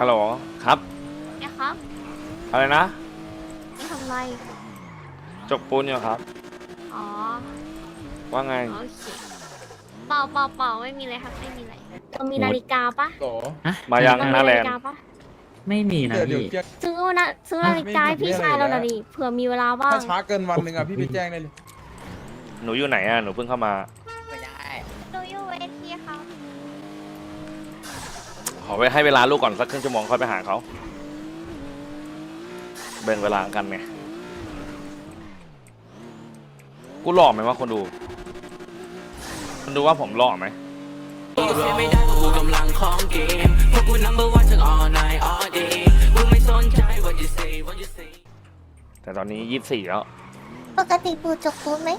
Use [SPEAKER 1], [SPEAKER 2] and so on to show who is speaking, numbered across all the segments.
[SPEAKER 1] ฮัลโหลครับ
[SPEAKER 2] เนี่ยครับ
[SPEAKER 1] อะไรนะ
[SPEAKER 2] ไม่ทำไร
[SPEAKER 1] จกปูนอยู่ครับ
[SPEAKER 2] อ๋อ
[SPEAKER 1] ว่าไง
[SPEAKER 2] โอเค เปล่าเปล่าเปล่าไม่มีอะไรครับ ไม่มีอะไรเรามีนาฬิกาปะ
[SPEAKER 3] โต
[SPEAKER 1] มายัง
[SPEAKER 2] เรมี
[SPEAKER 1] หน้าแล
[SPEAKER 2] นานฬิ
[SPEAKER 1] ด์
[SPEAKER 2] กาปะ
[SPEAKER 4] ไม่มีนะ
[SPEAKER 3] เดี๋ยวเดี๋ยว
[SPEAKER 4] พี่
[SPEAKER 3] เจ๊
[SPEAKER 2] ซื้อนะ ซื้อนาฬิกาให้พี่ชายเราหน่อยดิเผื่อมีเวลาว่าง
[SPEAKER 3] ถ้าช้าเกินวันหนึ่งอะพี่ไปแจ้งได้เลย
[SPEAKER 1] หนูอยู่ไหนอะ หนูเพิ่งเข้ามา
[SPEAKER 2] ดูอยู่เวทีครับ
[SPEAKER 1] ขอไปให้เวลาลูกก่อนสักครึ่งชั่วโมงค่อยไปหาเขาแบ่งเวลากันไงกูหล่อไหมวะคนดูคนดูว่าผมหล่อไหม
[SPEAKER 5] เสียไม่ได้เพราะกูกำลังของเกมเพราะกู number one ทั้ง all night all day มึงไม่สนใจ what you say what you say
[SPEAKER 1] แต่ตอนนี้ยี่สิบสี่แล้ว
[SPEAKER 6] ปกติปู่จกปูนไหม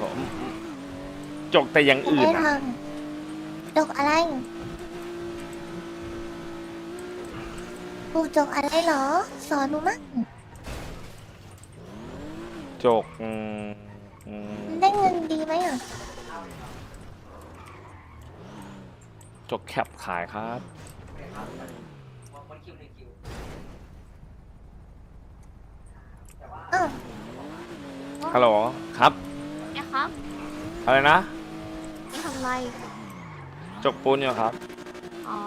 [SPEAKER 1] ผมจกแต่อยังอื่น
[SPEAKER 6] ไม่
[SPEAKER 1] อะ
[SPEAKER 6] ทำจกอะไร ปู่จกอะไรเหรอ สอนหนูมั้ง
[SPEAKER 1] จกอืมอืม
[SPEAKER 6] ได้เงินดีไหมอะ
[SPEAKER 1] จกแคปขายครับ
[SPEAKER 6] อ้าว
[SPEAKER 1] ฮัลโหล ครับ
[SPEAKER 2] เนี่ยครับ
[SPEAKER 1] อะไรนะ
[SPEAKER 2] ไม่ทำไร
[SPEAKER 1] จกปูนอยู่ครับ
[SPEAKER 2] อ๋อ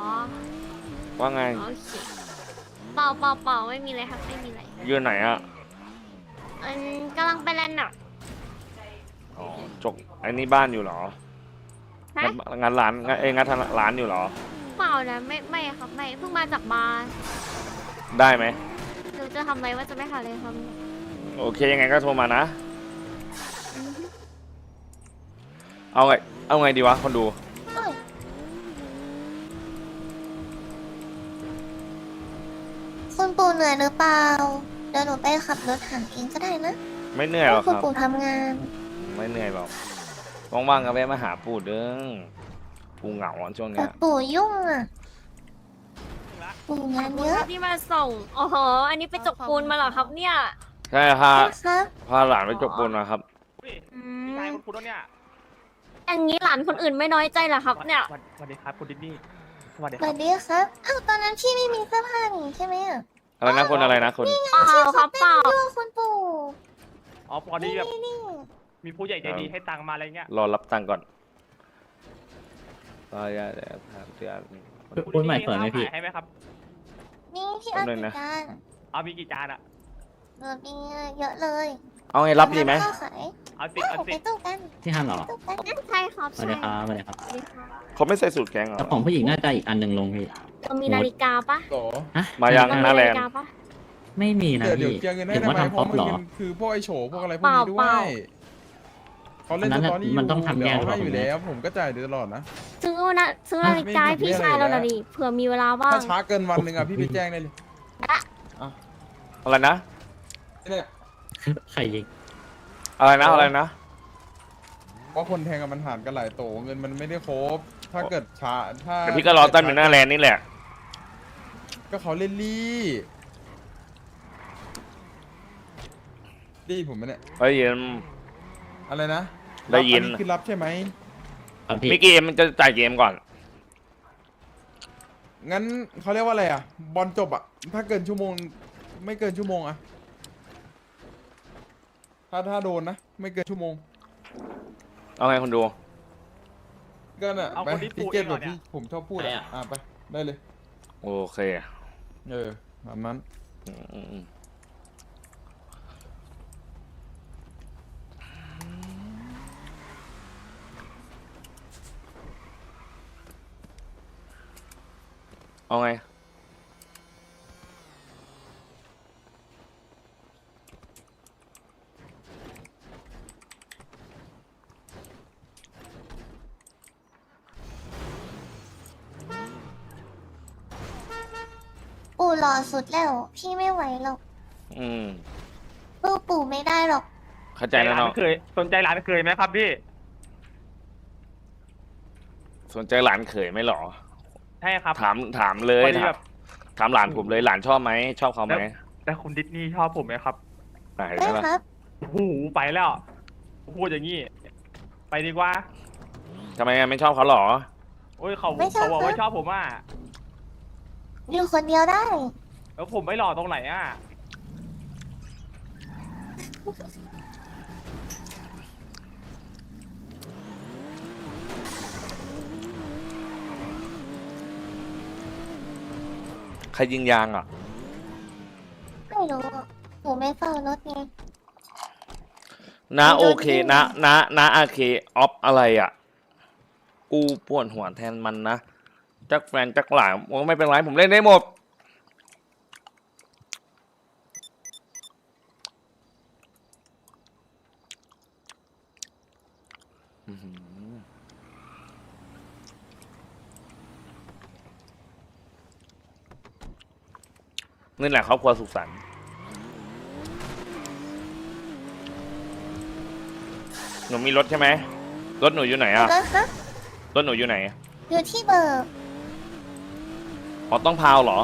[SPEAKER 1] ว่าไง
[SPEAKER 2] โอเค เปล่าเปล่าเปล่าไม่มีอะไรครับไม่มีอะไร
[SPEAKER 1] อยู่ไหนอะ
[SPEAKER 2] อันกำลังไปแลนด์อะ
[SPEAKER 1] อ๋อจกไอ้นี่บ้านอยู่เหรอ
[SPEAKER 2] ฮะ
[SPEAKER 1] งานงานร้านงานเอ้ยงานร้านอยู่เหรอ
[SPEAKER 2] เปล่านะไม่ไม่ครับไม่เพิ่งมาจากบาร์
[SPEAKER 1] ได้ไหม
[SPEAKER 2] หนูจะทำอะไรว่าจะไม่หาเลยครับ
[SPEAKER 1] โอเคยังไงก็โทรมานะ
[SPEAKER 2] อือฮึ
[SPEAKER 1] เอาไง เอาไงดีวะคนดู
[SPEAKER 6] ปู่เหนื่อยหรือเปล่า เดี๋ยวหนูไปขับรถหาเองก็ได้นะ
[SPEAKER 1] ไม่เหนื่อยหรอก
[SPEAKER 6] คุ
[SPEAKER 1] ค
[SPEAKER 6] ณ
[SPEAKER 1] รับ
[SPEAKER 6] ปู่ทำงาน
[SPEAKER 1] ไม่เหนื่อยหรอกว่างๆก็แวะมาหาปู่เด้งปู่เหงาอะช่วง
[SPEAKER 6] แต่
[SPEAKER 1] เนี้ย
[SPEAKER 6] ปู่ยุ่งอะ ปู่งานเยอะ
[SPEAKER 2] ที่มาส่งโอ้โหอันนี้ไปจกปูนมาเหรอครับเนี่ย
[SPEAKER 1] ใช่พา
[SPEAKER 6] ครับ
[SPEAKER 1] พาหลานไปจกปูนมาครับ
[SPEAKER 2] อื
[SPEAKER 7] พี่ชาย
[SPEAKER 2] ม
[SPEAKER 7] คุณคุณเนี่ย
[SPEAKER 2] อย่างนี้หลานคนอื่นไม่น้อยใจเหรอครับเนี่ย
[SPEAKER 7] สวัสสวัสดีครับคุณดิสนี่สวัสดี
[SPEAKER 6] ส
[SPEAKER 7] ครั
[SPEAKER 6] วั
[SPEAKER 7] บ
[SPEAKER 6] สดีครับ อ้าวตอนนั้นพี่ไม่มีเสื้อผ้านี่ใช่ไหมอะ
[SPEAKER 1] อะไรนะคนอะไรนะคน
[SPEAKER 2] เปล่าครับเปล่า
[SPEAKER 6] ยั่วคุณปู่
[SPEAKER 7] อ๋อพอดีแบบ
[SPEAKER 6] นี่นี่
[SPEAKER 7] มีผู้ใหญ่ใจดีให้ตังค์มาอะไรเงี้ย
[SPEAKER 1] รอรับตังค์ก่อนรอยาแต่ถามเตือน
[SPEAKER 4] ปูนใหม่เปิดไหมพี่
[SPEAKER 7] ขายให้ไหมครับ
[SPEAKER 6] นี่พี่เอา
[SPEAKER 1] แป๊บนึ
[SPEAKER 6] กี่
[SPEAKER 1] งนะ
[SPEAKER 6] จาน
[SPEAKER 7] เอามีกี่จานอะ
[SPEAKER 6] เงินมีเยอะเลย
[SPEAKER 1] เอาไงรับดีไหม
[SPEAKER 6] ข้าวขาย
[SPEAKER 7] เอาสิบ
[SPEAKER 6] เอา
[SPEAKER 7] เอา
[SPEAKER 6] ไป
[SPEAKER 7] สิบ
[SPEAKER 6] ตู้กัน
[SPEAKER 4] ที่ห้ามเหรอ
[SPEAKER 6] ตู้กัน
[SPEAKER 2] ใช่ครับ
[SPEAKER 4] สวัส
[SPEAKER 2] ใช่
[SPEAKER 4] ดีครับสวัสดีครับ
[SPEAKER 2] สวัสดีครับ
[SPEAKER 1] เขาไม่ใส่สูตรแกงเหรอ
[SPEAKER 4] แล้วของผู้หญิงน่าจะอีกอันหนึ่งลงพี่
[SPEAKER 2] เรามีนาฬิกาปะ
[SPEAKER 3] โต
[SPEAKER 4] ฮะ
[SPEAKER 1] มายัง
[SPEAKER 2] เรา
[SPEAKER 1] ห
[SPEAKER 2] มี
[SPEAKER 1] น้าแล
[SPEAKER 2] นานฬิ
[SPEAKER 1] ด์
[SPEAKER 2] กาปะ
[SPEAKER 4] ไม่มีนะ
[SPEAKER 3] เดี๋ยวเดี๋ยว
[SPEAKER 4] พี่
[SPEAKER 3] เจียเงินให้
[SPEAKER 4] เห็น
[SPEAKER 3] ทำ
[SPEAKER 4] ว่า
[SPEAKER 3] ไม
[SPEAKER 4] ทำ
[SPEAKER 3] เพ
[SPEAKER 4] ป๊อ
[SPEAKER 3] ราะ
[SPEAKER 4] ป
[SPEAKER 3] มัน
[SPEAKER 4] เหรอ
[SPEAKER 3] เป็นคือพวกไอโฉพวกอะไรพวก
[SPEAKER 2] เปล่า
[SPEAKER 3] นี้ด้ว
[SPEAKER 2] เปล่า
[SPEAKER 3] ยเขาเล่น
[SPEAKER 4] อัน
[SPEAKER 3] ส
[SPEAKER 4] นั้น
[SPEAKER 3] ตอรี่
[SPEAKER 4] มันต้องทำแยก
[SPEAKER 3] เดี๋ยวให้อยู่
[SPEAKER 4] หรอ
[SPEAKER 3] แล้ว ผมก็จ่ายเดือนตลอดนะ
[SPEAKER 2] ซื้อนะซื้อนาฬิกาให้พี่ชายเราหน่อยดิเผื่อมีเวลาว่าง
[SPEAKER 3] ถ้าช้าเกินวันหนึ่งอะพี่ไปแจ้งได้เลย
[SPEAKER 1] อะไรนะ
[SPEAKER 3] เนี่ย
[SPEAKER 4] ใครยิง
[SPEAKER 1] อะไรนะ อะไรนะ
[SPEAKER 3] เพราะคนแทงกันมันหารกันหลายโตเงินมันไม่ได้ครบ ถ้าเกิดช้าถ้า
[SPEAKER 1] เดี๋ยวพี่ก็รอตั้มอยู่หน้าแลนด์นี่แหละ
[SPEAKER 3] ก็เขาเล่นลี่ดีผมไหมเนี่ย
[SPEAKER 1] ได้ยิน
[SPEAKER 3] อะไรนะ
[SPEAKER 1] ได้ยิน
[SPEAKER 3] รับอัคือรับใช่ไหม
[SPEAKER 4] ครับพี่
[SPEAKER 1] มิกกี้มันจะจ่ายเกมก่อน
[SPEAKER 3] งั้นเขาเรียกว่าอะไรอะ บอลจบอะ ถ้าเกินชั่วโมง ไม่เกินชั่วโมงอะ ถ้าถ้าโดนนะ ไม่เกินชั่วโมง
[SPEAKER 1] เอาไงคนดู
[SPEAKER 3] ก็น่ะ
[SPEAKER 7] เอา
[SPEAKER 3] ไป
[SPEAKER 7] คนที่
[SPEAKER 3] ทิ
[SPEAKER 7] ปู
[SPEAKER 3] เก็ต
[SPEAKER 7] เอง
[SPEAKER 3] แบ
[SPEAKER 7] เหรอบเนี่
[SPEAKER 3] ที่
[SPEAKER 7] ย
[SPEAKER 3] ผมชอบพูดอะ อะไป ได้เลย
[SPEAKER 1] โอเค
[SPEAKER 3] เออตามนั้น
[SPEAKER 1] อืมอืมอืมเอาไง
[SPEAKER 6] หล่อสุดแล้ว พี่ไม่ไหวหรอก
[SPEAKER 1] อืม
[SPEAKER 6] สู้ปู่ไม่ได้หรอก
[SPEAKER 1] เข้าใจ
[SPEAKER 7] ใจ
[SPEAKER 1] แล้ว
[SPEAKER 7] ร้าน
[SPEAKER 1] เนาะ
[SPEAKER 7] เคย สนใจร้านเคยไหมครับพี่
[SPEAKER 1] สนใจหลานเขยไหมหรอ
[SPEAKER 7] ใช่ครับ
[SPEAKER 1] ถามถามเลย
[SPEAKER 7] พอดี
[SPEAKER 1] ถา
[SPEAKER 7] แบ
[SPEAKER 1] ม
[SPEAKER 7] บ
[SPEAKER 1] ถามหลานผมเลยหลานชอบไหมชอบเขาไหม
[SPEAKER 7] แต่คุณดิสนี่ชอบผมไหมครับ
[SPEAKER 1] ไหน
[SPEAKER 6] ได้
[SPEAKER 1] ได้ปะ
[SPEAKER 6] ครับ
[SPEAKER 7] โอ้โหไปแล้ว พูดอย่างนี้ ไปดีกว่า
[SPEAKER 1] ทำไมไม่ชอบเขาหรอ
[SPEAKER 7] โอ้ยเขา
[SPEAKER 6] ไม่ชอบ
[SPEAKER 7] เขาบอก
[SPEAKER 6] ครับ
[SPEAKER 7] ว่าชอบผมอะ
[SPEAKER 6] อยู่คนเดียวได้
[SPEAKER 7] แล้วผมไม่หล่อตรงไหนอะ
[SPEAKER 1] ใครยิงยางอะ
[SPEAKER 6] ไม่รู้หนูไม่เฝ้ารถไง
[SPEAKER 1] นะ
[SPEAKER 6] ไม่โดน
[SPEAKER 1] โอเค
[SPEAKER 6] ยิง
[SPEAKER 1] นะนะนะอาเคออฟอะไรอะ กูปวดหัวแทนมันนะ จักแฟนจักหลานผมไม่เป็นไรผมเล่นได้หมดอื้อหือนี่แหละครอบครัวสุขสันต์หนูมีรถใช่ไหมรถหนูอยู่ไหนอะ
[SPEAKER 6] รถนะ
[SPEAKER 1] รถหนูอยู่ไหน
[SPEAKER 6] อยู่ที่เบอร์
[SPEAKER 1] อ๋อต้องพาวเหรอ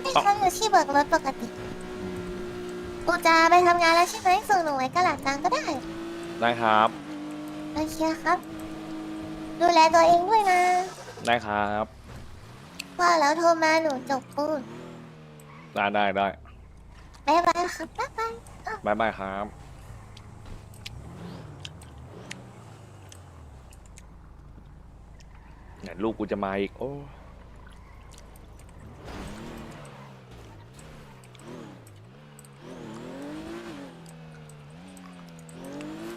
[SPEAKER 6] ไม่ใช่อยู่ที่เบิกรถปกติกูจะไปทำงานแล้วใช่ไหมส่งหนูไว้กระหลัดตังก็ได้
[SPEAKER 1] ได้ครับ
[SPEAKER 6] โอเคครับ ดูแลตัวเองด้วยนะ
[SPEAKER 1] ได้ครับ
[SPEAKER 6] ว่าแล้วโทรมาหนูจบปูน
[SPEAKER 1] ได้ได้ได้
[SPEAKER 6] บ๊ายบายครับบ๊ายบาย
[SPEAKER 1] บายบายครับ เนี่ยลูกกูจะมาอีก โอ้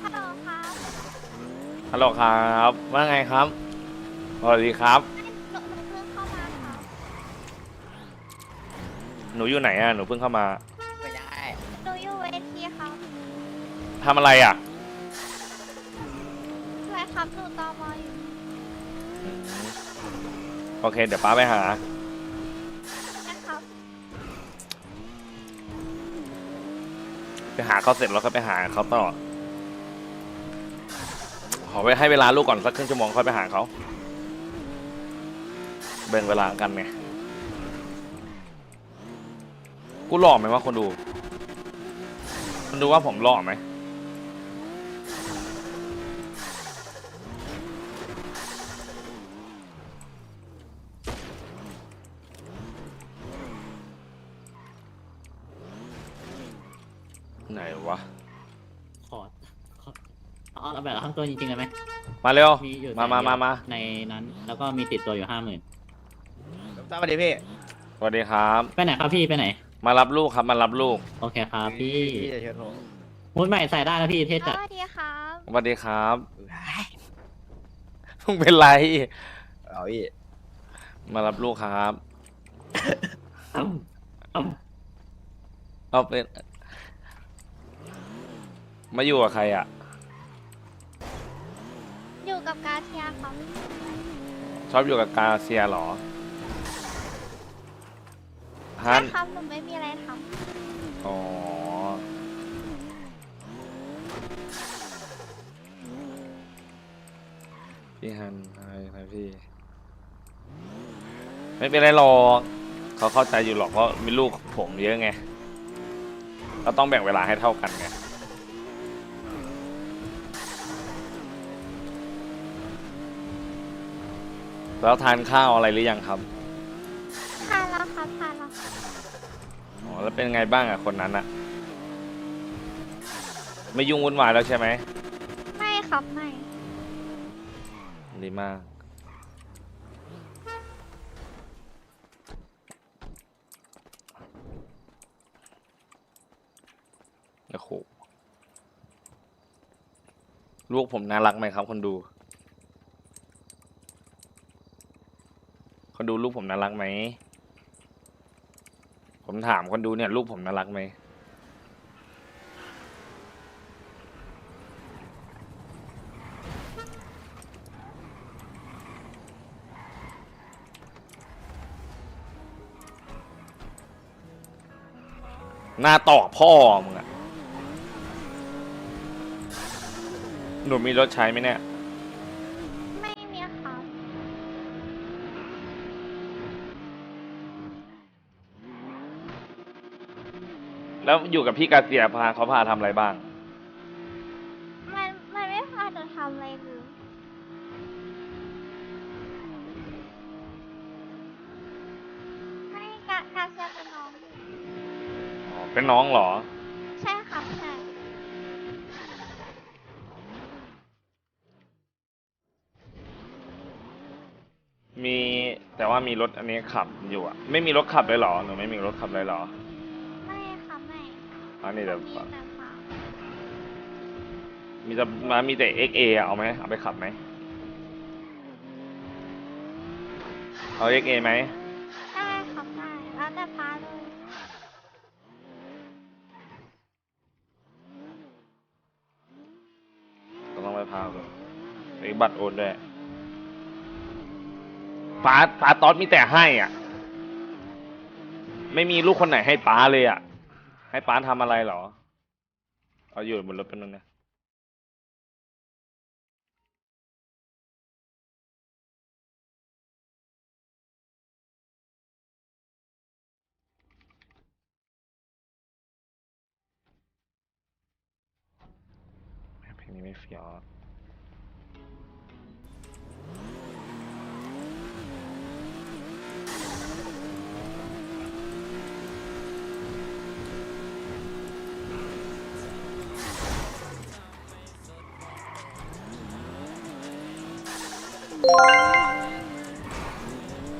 [SPEAKER 2] ฮัลโหลครับ
[SPEAKER 1] ฮัลโหลครับว่าไงครับสวัสดีครับ
[SPEAKER 2] หนูหนูเพิ่งเข้ามาครับ
[SPEAKER 1] หนูอยู่ไหนอะหนูเพิ่งเข้ามา
[SPEAKER 2] หนูอยู่เวทีครับ
[SPEAKER 1] ทำอะไรอะ
[SPEAKER 2] ใช่ครับหนูตอมออยู่
[SPEAKER 1] อื โอเค เดี๋ยวป้าไปหา
[SPEAKER 2] นะครับ
[SPEAKER 1] ไปหาเขาเสร็จแล้วก็ไปหาเขาต่อ ขอไปให้เวลาลูกก่อนสักครึ่งชั่วโมงค่อยไปหาเขาแบ่งเวลากันไงกูหล่อไหมว่าคนดู คนดูว่าผมหล่อไหม
[SPEAKER 4] เอาเอาแบบข้างตัวจริงๆเลยไหม
[SPEAKER 1] มาเร็ว
[SPEAKER 4] มีอยู่
[SPEAKER 1] มา
[SPEAKER 4] แสน
[SPEAKER 1] มา
[SPEAKER 4] เดียว
[SPEAKER 1] มามา
[SPEAKER 4] ในนั้น แล้วก็มีติดตัวอยู่ห้าหมื่น
[SPEAKER 1] สวัสดีพี่สวัสดีครับ
[SPEAKER 4] ไปไหนครับพี่ไปไหน
[SPEAKER 1] มารับลูกครับ มารับลูก
[SPEAKER 4] โอเคครับพี่มุดใหม่ใส่ได้แล้วพี่เทศ
[SPEAKER 2] ส
[SPEAKER 4] จัด
[SPEAKER 2] วัสดีครับ
[SPEAKER 1] สวัสดีครับมึงเป็นไร
[SPEAKER 8] เอาพี่
[SPEAKER 1] มารับลูกครับ
[SPEAKER 4] อ้ำอ้ำ
[SPEAKER 1] เอาเป็น มาอยู่กับใครอะ
[SPEAKER 2] อยู่ กับกาเทียครับ
[SPEAKER 1] ชอบอยู่กับกาเซียเหรอ
[SPEAKER 2] ใช่
[SPEAKER 1] ฮัน
[SPEAKER 2] ครับหนูไม่มีอะไรท
[SPEAKER 1] อ๋อพี่ฮันใช่ครับพี่ ไม่เป็นไรหรอกเขาเข้าใจอยู่หรอกเพราะมีลูกผมเยอะไงก็ต้องแบ่งเวลาให้เท่ากันไง แล้วทานข้าวอะไรหรือยังครับำ
[SPEAKER 2] ทานแล้วครับทานแล้วครับ
[SPEAKER 1] อ๋อแล้วเป็นไงบ้างอะคนนั้นอะไม่ยุ่งวุ่นวายแล้วใช่ไหม
[SPEAKER 2] ไม่ครับไม่
[SPEAKER 1] ดีมาก โอ้โหลูกผมน่ารักไหมครับคนดู คนดูลูกผมน่ารักไหม ผมถามคนดูเนี่ยลูกผมน่ารักไหม หน้าต่อพ่อมึงอะหนูมีรถใช้ไหมเนี่ย
[SPEAKER 2] ไม่มีครับ
[SPEAKER 1] แล้วอยู่กับพี่กาเซียพาเขาพาทำอะไรบ้าง
[SPEAKER 2] มันมันไม่พาหนูทำอะไรเลยา
[SPEAKER 9] เซียเป็นน้องอยู่
[SPEAKER 1] อ๋อ เป็นน้องเหรอ
[SPEAKER 9] ใช่ครับใช่
[SPEAKER 1] มีแต่ว่ามีรถอันนี้ขับอยู่อะไม่มีรถขับเลยเหรอหรือไม่มีรถขับเลยเหรอ
[SPEAKER 9] ไม่ครับไม่
[SPEAKER 1] อันนี้เดี๋ยว
[SPEAKER 9] มีแต่ฟาร์ม
[SPEAKER 1] มีแต่มามีแต่ XA อะเอาไหมเอาไปขับไหมเอา XA ไหม
[SPEAKER 9] ได้ครับได้แล้วแต่ฟ้าเลย
[SPEAKER 1] เราต้องไปพาไปไอ้บัตรโอนด้วยป้าป้าตอดมีแต่ให้อะ ไม่มีลูกคนไหนให้ป้าเลยอะ ให้ป้าทำอะไรเหรอ เอาอยู่บนรถเป็นนึงนะเพลงนี้ไม่เฟียว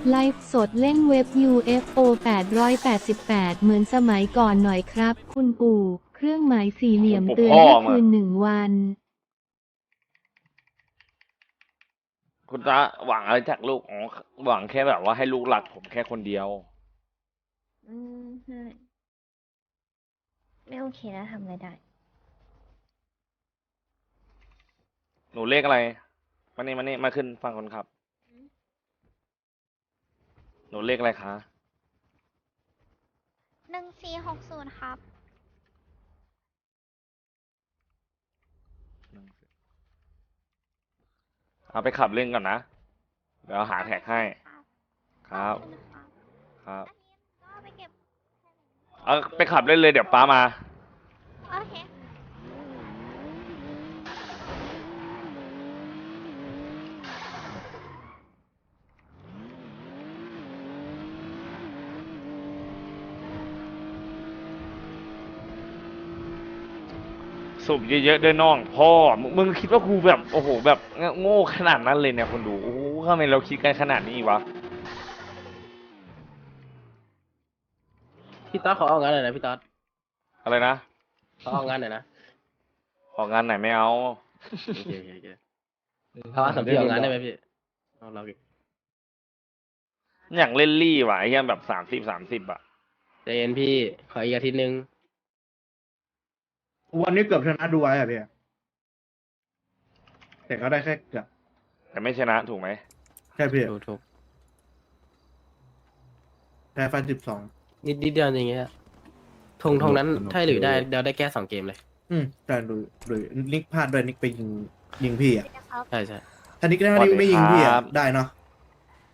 [SPEAKER 8] ไลฟ์สดเล่นเว็บ UFO 888 เหมือนสมัยก่อนหน่อยครับ คุณปู่ เครื่องหมายสี่เหลี่ยมเตือนให้คืนหนึ่งวัน
[SPEAKER 1] คุณตาหวังอะไรจากลูกอ๋อหวังแค่แบบว่าให้ลูกรักผมแค่คนเดียว
[SPEAKER 10] อืมใช่ไม่โอเคนะทำอะไรได้
[SPEAKER 1] หนูเลขอะไร มานี่มานี่มาขึ้นฟังคนขับ หนูเลขอะไรคะ
[SPEAKER 9] หนึ่งสี่หกศูนย์ครับ
[SPEAKER 1] เอาไปขับเล่นก่อนนะ เดี๋ยวหาแท็กให้
[SPEAKER 9] ครับ
[SPEAKER 1] ครับ
[SPEAKER 9] ขอณครับ
[SPEAKER 1] ครับ
[SPEAKER 9] อันนี้ก็ไปเก็บ
[SPEAKER 1] เอาไปขับเล่นเลยเดี๋ยวป้ามา
[SPEAKER 9] โอเค
[SPEAKER 1] สูบเยอะๆด้วยน้องพ่อมึงมึงคิดว่ากูแบบโอ้โห แบบโง่ขนาดนั้นเลยเนี่ยคนดูโอ้โหทำไมเราคิดกันขนาดนี้วะ
[SPEAKER 11] พี่ต๊อดขอเอางานหน่อยนะพี่ต๊อด
[SPEAKER 1] อะไรนะ
[SPEAKER 11] ขอเอางานหน่อยนะ
[SPEAKER 1] ออกงานไหนไม่เอา
[SPEAKER 11] โอเคโอเคโอเคเขาว่าสำพี่เอางานได้ไหมพี่เอาเราอีก
[SPEAKER 1] อยากเล่นลี่ว่ะไอ้เหี้ยังแบบสามสิบสามสิบอะ
[SPEAKER 11] ใจเย็นพี่ขออีกอาทิตย์นึง
[SPEAKER 12] วันนี้เกือบชนะดูไว้อะพี่แต่เขาได้แค่เกือบ
[SPEAKER 1] แต่ไม่ชนะถูกไหม
[SPEAKER 12] แค่พี่
[SPEAKER 11] ถูกถูก
[SPEAKER 12] แพ้ไฟสิบสอง
[SPEAKER 11] นิดนิดเดียวอย่างเงี้ยธงธงนั้น
[SPEAKER 12] สนุก
[SPEAKER 11] ถ้าหรือได้เดี๋ยวได้แก้สองเกมเลย
[SPEAKER 12] อืมแต่ดูดูนิกพลาดด้วยนิกไปยิงยิงพี่อะ
[SPEAKER 9] นะครับ
[SPEAKER 11] ใช่ใช่
[SPEAKER 12] ถ้านิกได้นิกไม่ยิงพี่อะได้เนาะ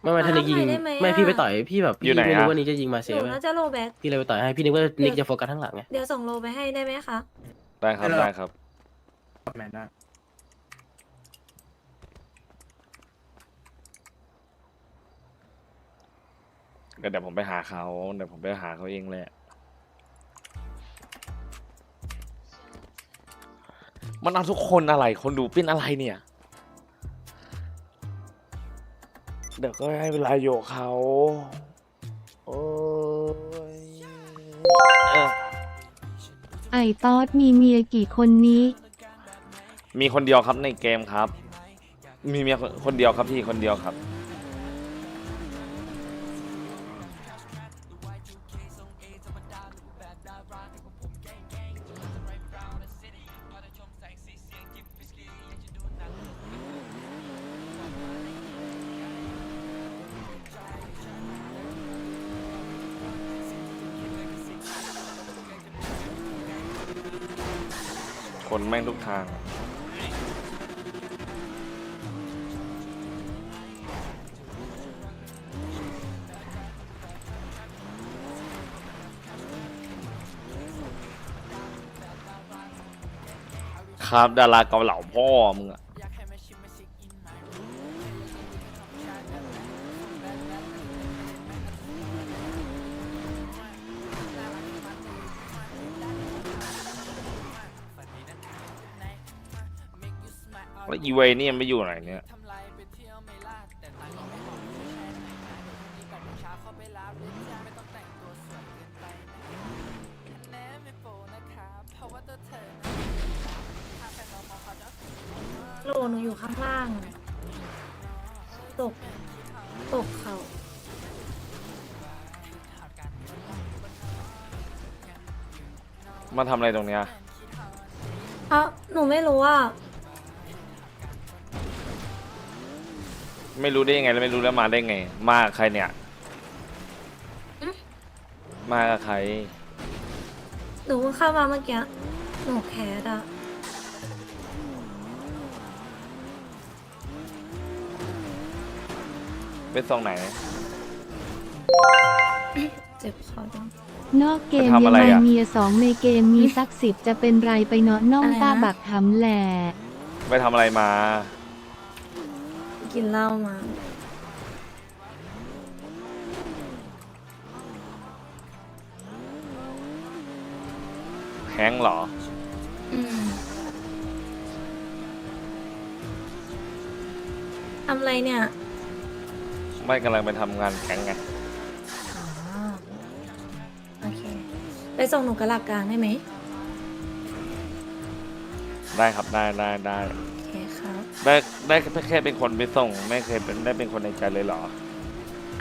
[SPEAKER 11] ไม่ไม่ถ้านิกยิง
[SPEAKER 13] ทำไมได้ไหมอะ
[SPEAKER 11] ไม่พี่ไปต่อยพี่แบบ
[SPEAKER 1] อยู่
[SPEAKER 11] พี่
[SPEAKER 1] ไหน
[SPEAKER 11] ไม่รู้
[SPEAKER 1] อะ
[SPEAKER 11] ว่านิกจะยิงมาเซ
[SPEAKER 13] หนู
[SPEAKER 11] ฟ
[SPEAKER 13] น่าจะโลแบ็ก
[SPEAKER 11] พี่เลยไปต่อยให้พี่นึกว่านิกจะโฟกัสข้างหลังไง
[SPEAKER 13] เดี๋ยวส่งโลไปให้ได้ไหมคะ
[SPEAKER 1] ได้ครับ
[SPEAKER 12] ได้แล้ว
[SPEAKER 1] ได้ครับ
[SPEAKER 12] แมนได้
[SPEAKER 1] ก็เดี๋ยวผมไปหาเขาเดี๋ยวผมไปหาเขาเองแหละ มันเอาทุกคนอะไร คนดูเป็นอะไรเนี่ย เดี๋ยวก็ให้เวลาโยกเขา
[SPEAKER 8] ตอดมีเมียกี่คนนี้
[SPEAKER 1] มีคนเดียวครับในเกมครับ มีเมียคนเดียวครับพี่คนเดียวครับ คนแม่งทุกทางครับดาราเกาเหลาพ่อมึงอะ แล้วอีเวยนี่ยังไม่อยู่ไหนเนี่ย
[SPEAKER 13] โหลหนูอยู่ข้างล่าง ตก ตกเขา
[SPEAKER 1] มาทำอะไรตรงเนี้ย
[SPEAKER 13] เอ้าหนูไม่รู้ว่า
[SPEAKER 1] ไม่รู้ได้ยังไงแล้วไม่รู้แล้วมาได้ไง มากับใครเนี่ย
[SPEAKER 13] อืม
[SPEAKER 1] มากับใคร
[SPEAKER 13] หนูเพิ่งเข้ามาเมื่อกี้ หนูแคสอะ
[SPEAKER 1] ไปส่งไหน
[SPEAKER 13] เจ็บคอจัง
[SPEAKER 8] นอกเกม
[SPEAKER 1] ไปทำ
[SPEAKER 8] ยั
[SPEAKER 1] อะไร
[SPEAKER 8] งไง
[SPEAKER 1] อะ
[SPEAKER 8] เมียสองในเกมมีสักสิบจะเป็นไรไปเนาะน้อง
[SPEAKER 13] อะไรนะ
[SPEAKER 8] ตาบักทำแหล่
[SPEAKER 1] ไปทำอะไรมา
[SPEAKER 13] กินเหล้ามา
[SPEAKER 1] แฮงก์เหรอ
[SPEAKER 13] อืมทำอะไรเนี่ย
[SPEAKER 1] ไม่กำลังไปทำงานแข่งไง
[SPEAKER 13] อ๋อโอเค ไปส่งหนูกระหลักกลางได้ไหม
[SPEAKER 1] ได้ครับได้ได้ได้
[SPEAKER 13] โอเคครับ
[SPEAKER 1] ได้ได้แค่เป็นคนไปส่ง ไม่เคยเป็นได้เป็นคนในใจเลยเหรอ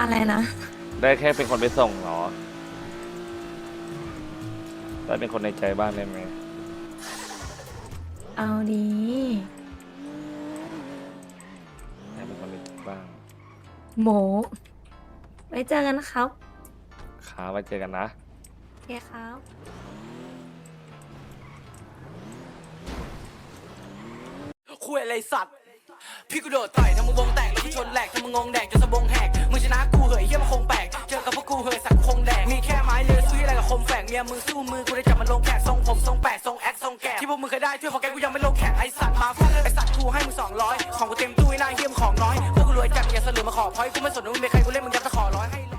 [SPEAKER 13] อะไรนะ
[SPEAKER 1] ได้แค่เป็นคนไปส่งเหรอ ได้เป็นคนในใจบ้างได้ไหม
[SPEAKER 13] เอาดี
[SPEAKER 1] ได้เป็นคนในใจบ้าง
[SPEAKER 13] โหมไว้เจอกันครับ
[SPEAKER 1] ขาไว้เจอกันนะ
[SPEAKER 13] โอเคครับ
[SPEAKER 5] คุยอะไรสัตว์ พี่กูโดดต่อยทำมึงวงแตกแล้วกูชนแหลกทำมึงงงแดกจนสะบงแหกมึงชนะกูเหยเฮียมคงแปลกเจอกับพวกกูเหยสักคงแดกมีแค่ไม้เลือยสู้อะไรกับคมแฝกเมียมึงสู้มือกูได้จับมันลงแขกทรงผมทรงแปดทรงแอคทรงแกะที่พวกมึงเคยได้ช่วยของแกกูยังไม่ลงแขกไอสัตว์มาฟังไอสัตว์กูให้มึงสองร้อยของกูเต็มตู้ไอ้หน้าเฮียมของน้อยพวกกูรวยจัดอย่าสลือมาขอพอยกูไม่สนว่ามึงเป็นใครกูเล่นมึงยัดตะขอร้อยให้